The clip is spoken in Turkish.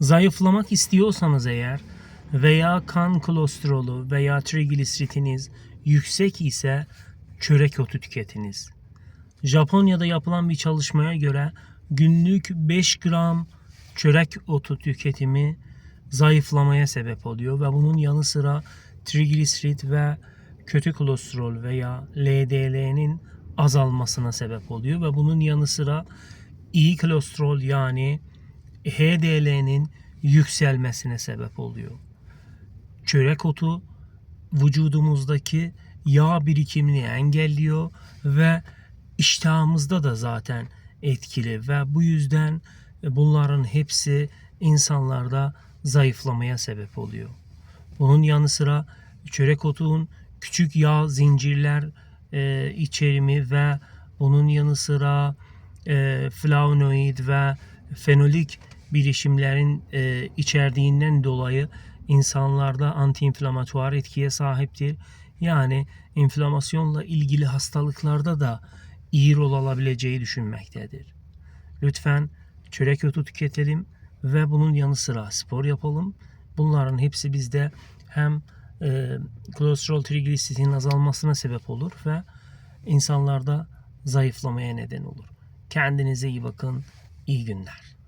Zayıflamak istiyorsanız eğer veya kan kolesterolü veya trigliseritiniz yüksek ise çörek otu tüketiniz. Japonya'da yapılan bir çalışmaya göre günlük 5 gram çörek otu tüketimi zayıflamaya sebep oluyor ve bunun yanı sıra trigliserit ve kötü kolesterol veya LDL'nin azalmasına sebep oluyor ve bunun yanı sıra iyi kolesterol yani HDL'nin yükselmesine sebep oluyor. Çörek otu vücudumuzdaki yağ birikimini engelliyor ve iştahımızda da zaten etkili ve bu yüzden bunların hepsi insanlarda zayıflamaya sebep oluyor. Bunun yanı sıra çörek otunun küçük yağ zincirler e, içerimi ve bunun yanı sıra e, flavonoid ve fenolik bilişimlerin e, içerdiğinden dolayı insanlarda antiinflamatuar etkiye sahiptir. Yani inflamasyonla ilgili hastalıklarda da iyi rol alabileceği düşünmektedir. Lütfen çörek otu tüketelim ve bunun yanı sıra spor yapalım. Bunların hepsi bizde hem e, kolesterol trigliseridin azalmasına sebep olur ve insanlarda zayıflamaya neden olur. Kendinize iyi bakın. İyi günler.